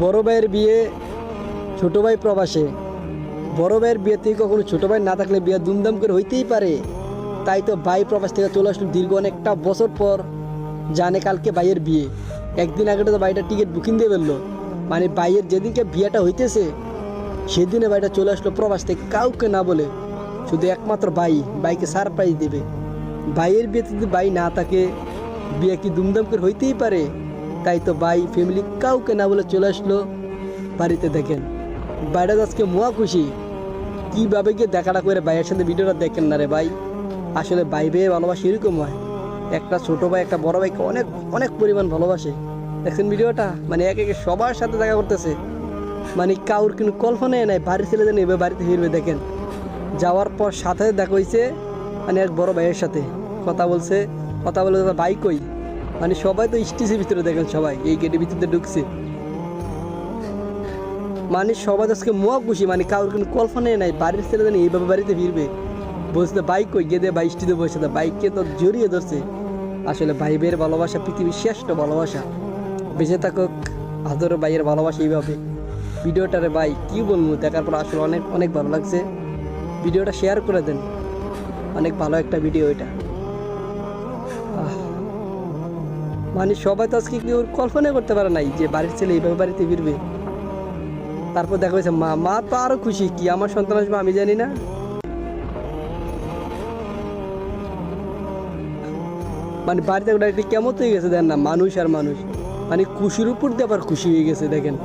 বড় ভাইয়ের বিয়ে ছোট ভাই প্রবাসে। বড় ভাইয়ের বিয়ে বিয়েতে কখনো ছোট ভাই না থাকলে বিয়ে দুমদাম করে হইতেই পারে। তাই তো ভাই প্রবাস থেকে চলে আসলো দীর্ঘ অনেকটা বছর পর জানে কালকে ভাইয়ের বিয়ে। একদিন আগে তো ভাইটা টিকিট বুকিং দিয়ে ফেলল। মানে ভাইয়ের যেদিনকে বিয়েটা হইতেছে, সেদিনে ভাইটা চলে আসলো প্রবাস থেকে কাউকে না বলে। শুধু একমাত্র ভাই, ভাইকে সারপ্রাইজ দেবে। ভাইয়ের বিয়েতে যদি ভাই না থাকে, বিয়ে কি দুমদাম করে হইতেই পারে? তাই তো ভাই ফ্যামিলি কাউকে না বলে চলে আসলো বাড়িতে দেখেন। বাইরে আজকে মোয়া খুশি। কীভাবে গিয়ে দেখাটা করে ভাইয়ের সাথে ভিডিওটা দেখেন না রে ভাই? আসলে ভাই ভাই ভালোবাসা এরকম হয়। একটা ছোট ভাই, একটা বড় ভাইকে অনেক অনেক পরিমাণ ভালোবাসে। দেখছেন ভিডিওটা? মানে এক একে সবার সাথে দেখা করতেছে। মানে কাউর কিন্তু কল্পনায় নাই, বাড়ির ছেলে যেন এবার বাড়িতে ফিরবে, দেখেন। যাওয়ার পর সাথে দেখা হয়েছে মানে এক বড় ভাইয়ের সাথে। কথা বলছে, কথা বলে ভাই কই? মানে সবাই তো স্টেজের ভিতরে দেখেন সবাই, এই গেটের ভিতরে ঢুকছে। মানে সবাই আজকে মোয়া খুশি মানে কারোর কোনো কল্পনাই নাই, বাড়ির ছেলে জানি এইভাবে বাড়িতে ফিরবে। বলছে বাইক কই গেদে ভাই স্টিতে বসে বাইককে তো জড়িয়ে ধরছে। আসলে ভাই ভাইয়ের ভালোবাসা পৃথিবীর শ্রেষ্ঠ ভালোবাসা। বেঁচে থাকুক, আদর ভাইয়ের ভালোবাসা এইভাবে। ভিডিওটারে ভাই কী বলব, দেখার পর আসলে অনেক অনেক ভালো লাগছে। ভিডিওটা শেয়ার করে দেন। অনেক ভালো একটা ভিডিও এটা। মানে সবাই তো আজকে কেউ কল্পনা করতে পারে নাই যে বাড়ির ছেলে এইভাবে বাড়িতে ফিরবে? তারপর দেখা হয়েছে মা মা তো আরও খুশি। কি আমার সন্তান আসবে আমি জানি না। মানে বাড়িতে কেমন হয়ে গেছে, দেন না, মানুষ আর মানুষ। মানে খুশির উপর দিয়ে আবার খুশি হয়ে গেছে, দেখেন।